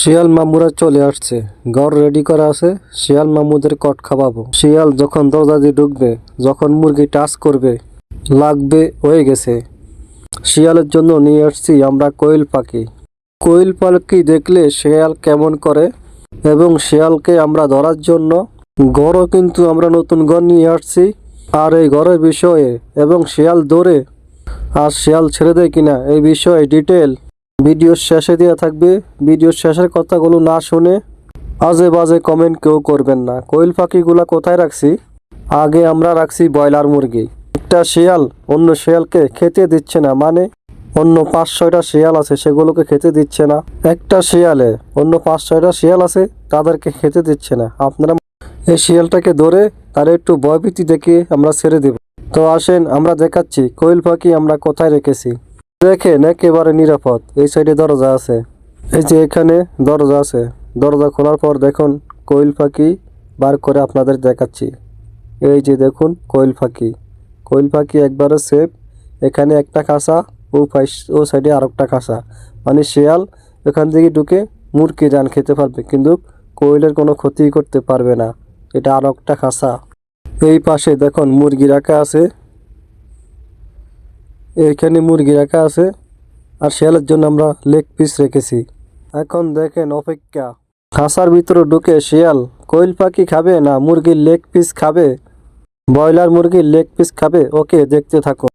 শিয়াল মামুরা চলে আসছে। ঘর রেডি করা আছে, শিয়াল মামুদের কট খাওয়াবো। শিয়াল যখন দরজা দিয়ে ঢুকবে, যখন মুরগি টাচ করবে, লাগবে হয়ে গেছে। শিয়ালের জন্য নিয়ে আসছি আমরা কোয়েল পাখি। কোয়েল পাখি দেখলে শিয়াল কেমন করে, এবং শিয়ালকে আমরা ধরার জন্য। ঘরও কিন্তু আমরা নতুন ঘর নিয়ে আসছি, আর এই ঘরের বিষয়ে, এবং শিয়াল দৌড়ে, আর শিয়াল ছেড়ে দেয় কিনা, এই বিষয়ে ডিটেল ভিডিওর শেষে দেওয়া থাকবে। ভিডিওর শেষের কথাগুলো না শুনে আজে বাজে কমেন্ট কেউ করবেন না। কোয়েল পাখিগুলা কোথায় রাখছি? আগে আমরা রাখছি ব্রয়লার মুরগি। একটা শিয়াল অন্য শিয়ালকে খেতে দিচ্ছে না। মানে অন্য পাঁচ, ছয়টা শিয়াল আছে, সেগুলোকে খেতে দিচ্ছে না। একটা শিয়ালে অন্য পাঁচ, ছয়টা শিয়াল আছে, তাদেরকে খেতে দিচ্ছে না। আপনারা এই শিয়ালটাকে ধরে তার একটু ভয়ভীতি দেখে আমরা ছেড়ে দেব। তো আসেন, আমরা দেখাচ্ছি কোয়েল পাখি আমরা কোথায় রেখেছি। দেখেন একেবারে নিরাপদ। এই সাইডে দরজা আছে। এই যে এখানে দরজা আছে। দরজা খোলার পর দেখুন, কোয়েল পাখি বার করে আপনাদের দেখাচ্ছি। এই যে দেখুন, কোয়েল পাখি। কোয়েল পাখি একবারে সেফ এখানে একটা খাঁচা ও পাশ, ও সাইডে আরেকটা খাঁচা মানে শিয়াল এখান থেকে ঢুকে মুরগি রান খেতে পারবে, কিন্তু কোয়েলের কোনো ক্ষতি করতে পারবে না। এটা আর একটা খাঁচা এই পাশে দেখুন, মুরগি রাখা আছে। এইখানে মুরগি রাখা আছে আর শিয়ালের জন্য আমরা লেগ পিস রেখেছি। এখন দেখেন অপেক্ষা। খাঁচার ভিতরে ঢুকে শিয়াল, কোয়েল পাখি খাবে না মুরগির লেগ পিস খাবে? ব্রয়লার মুরগির লেগ পিস খাবে? ওকে, দেখতে থাকো।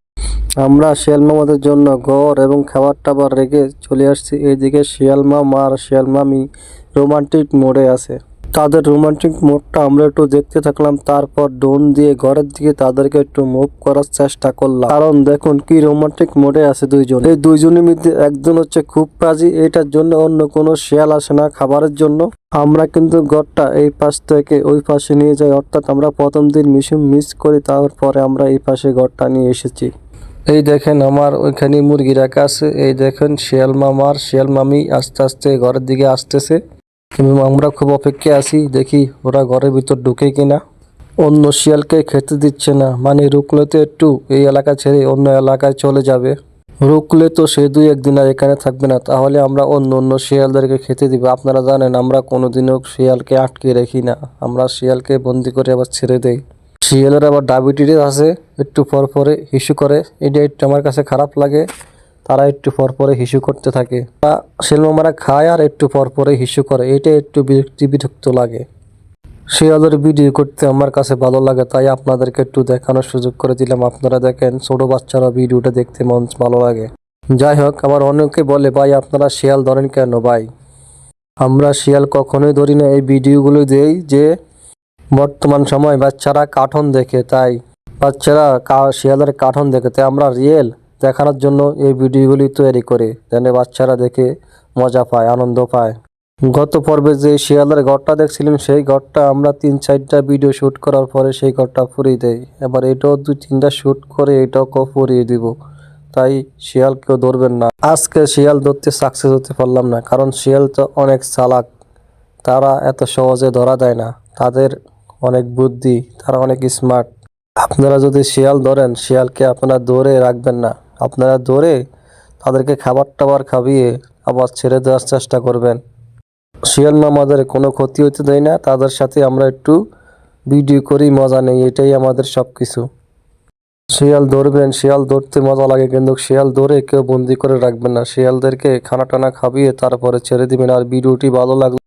আমরা শিয়াল মামাদের জন্য ঘর এবং খাবার টাবার রেখে চলে আসছি। এইদিকে শিয়াল মামা আর শিয়াল মামি রোমান্টিক মোড়ে আছে। তাদের রোমান্টিক মোডটা আমরা একটু দেখতে থাকলাম, তারপর ডোন দিয়ে ঘরের দিকে তাদেরকে একটু মুভ করার চেষ্টা করলাম। কারণ দেখুন কি রোমান্টিক মোডে আছে দুইজন। এই দুইজনের মধ্যে একজন হচ্ছে খুব কাজী এটার জন্য অন্য কোনো শেয়াল আসে না খাবারের জন্য। আমরা কিন্তু ঘরটা এই পাশ থেকে ওই পাশে নিয়ে যাই, অর্থাৎ আমরা প্রথম দিন মিশন মিস করি, তারপরে আমরা এই পাশে ঘরটা নিয়ে এসেছি। এই দেখেন আমার ওইখানে মুরগি রাখা আছে, এই দেখেন শিয়াল মামার, শিয়াল মামি আস্তে আস্তে ঘরের দিকে আসতেছে। কিন্তু আমরা খুব অপেক্ষায় আছি, দেখি ওরা ঘরের ভিতর ঢুকে কিনা। অন্য শিয়ালকে খেতে দিচ্ছে না। মানে রুকলে তো একটু এই এলাকা ছেড়ে অন্য এলাকায় চলে যাবে। রুকলে তো সে দুই একদিন আর এখানে থাকবে না। তাহলে আমরা অন্য অন্য শিয়ালদেরকে খেতে দিব। আপনারা জানেন, আমরা কোনোদিনও শিয়ালকে আটকে রাখি না। আমরা শিয়ালকে বন্দি করে আবার ছেড়ে দেই। শিয়ালের আবার ডায়াবেটিস আছে। একটু পর পরে হিসু করে। এটা একটু আমার কাছে খারাপ লাগে। তারা একটু পর পরে হিসু করতে থাকে। তা শিলমামারা খায় আর একটু পর পরে হিসু করে। এটা একটু বিরক্তি বিরক্ত লাগে। শিয়ালের ভিডিও করতে আমার কাছে ভালো লাগে, তাই আপনাদেরকে একটু দেখানোর সুযোগ করে দিলাম। আপনারা দেখেন, ছোট বাচ্চারা ভিডিওটা দেখতে মন ভালো লাগে। যাই হোক আবার অনেকে বলে, ভাই, আপনারা শিয়াল ধরেন কেন ভাই? আমরা শিয়াল কখনোই ধরি না। এই ভিডিওগুলো দেই যে, বর্তমান সময় বাচ্চারা কার্টুন দেখে, তাই বাচ্চারা শিয়ালের কার্টুন দেখে। তাই আমরা রিয়েল দেখানোর জন্য এই ভিডিওগুলি তৈরি করে। যেন বাচ্চারা দেখে মজা পায়, আনন্দ পায়। গত পর্বে যে শিয়ালের ঘরটা দেখছিলাম সেই ঘরটা আমরা তিন চারটা ভিডিও শ্যুট করার পরে সেই ঘরটা ফুরিয়ে দেয় এবার এটাও দুই তিনটা শ্যুট করে এটাও ফুরিয়ে দিব। তাই শিয়াল কেউ ধরবেন না। আজকে শিয়াল ধরতে সাকসেস হতে পারলাম না, কারণ শিয়াল তো অনেক চালাক। তারা এত সহজে ধরা দেয় না। তাদের অনেক বুদ্ধি, তারা অনেক স্মার্ট আপনারা যদি শিয়াল ধরেন, শিয়ালকে আপনারা ধরে রাখবেন না। আপনারা ধরে তাদেরকে খাবার টাবার খাবিয়ে আবার ছেড়ে দেওয়ার চেষ্টা করবেন। শিয়াল না আমাদের কোনো ক্ষতি হতে দেয় না। তাদের সাথে আমরা একটু ভিডিও করি, মজা নেই। এটাই আমাদের সব কিছু শিয়াল ধরবেন, শিয়াল ধরতে মজা লাগে, কিন্তু শিয়াল ধরে কেউ বন্দি করে রাখবেন না। শিয়ালদেরকে খানা টানা খাবিয়ে তারপরে ছেড়ে দিবেন। আর ভিডিওটি ভালো লাগলে